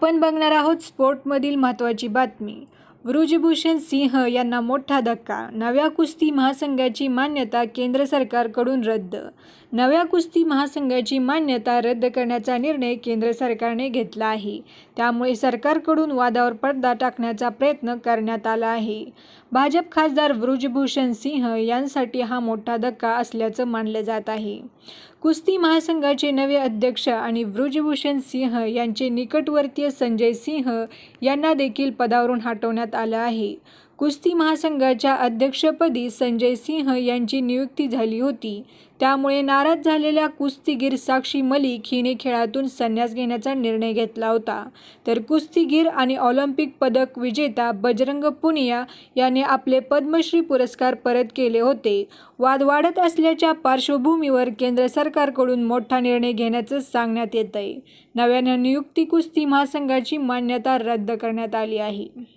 आपण बघणार आहोत स्पोर्टमधील महत्त्वाची बातमी. वृजभूषण सिंह यांना मोठा धक्का. नव्या कुस्ती महासंघाची मान्यता केंद्र सरकारकडून रद्द. नव्या कुस्ती महासंघाची मान्यता रद्द करण्याचा निर्णय केंद्र सरकारने घेतला आहे. त्यामुळे सरकारकडून वादावर पडदा टाकण्याचा प्रयत्न करण्यात आला आहे. भाजप खासदार वृजभूषण सिंह यांसाठी हा मोठा धक्का असल्याचं मानलं जात आहे. कुस्ती महासंघाचे नवे अध्यक्ष आणि वृजभूषण सिंह यांचे निकटवर्तीय संजय सिंह यांना देखील पदावरून हटवण्यात आलं आहे. कुस्ती महासंघाच्या अध्यक्षपदी संजय सिंह यांची नियुक्ती झाली होती. त्यामुळे नाराज झालेल्या कुस्तीगीर साक्षी मलिक हिने खेळातून संन्यास घेण्याचा निर्णय घेतला होता. तर कुस्तीगीर आणि ऑलिम्पिक पदक विजेता बजरंग पुनिया याने आपले पद्मश्री पुरस्कार परत केले होते. वाद वाढत असल्याच्या पार्श्वभूमीवर केंद्र सरकारकडून मोठा निर्णय घेण्याचं सांगण्यात येत आहे नव्यानं नियुक्ती कुस्ती महासंघाची मान्यता रद्द करण्यात आली आहे.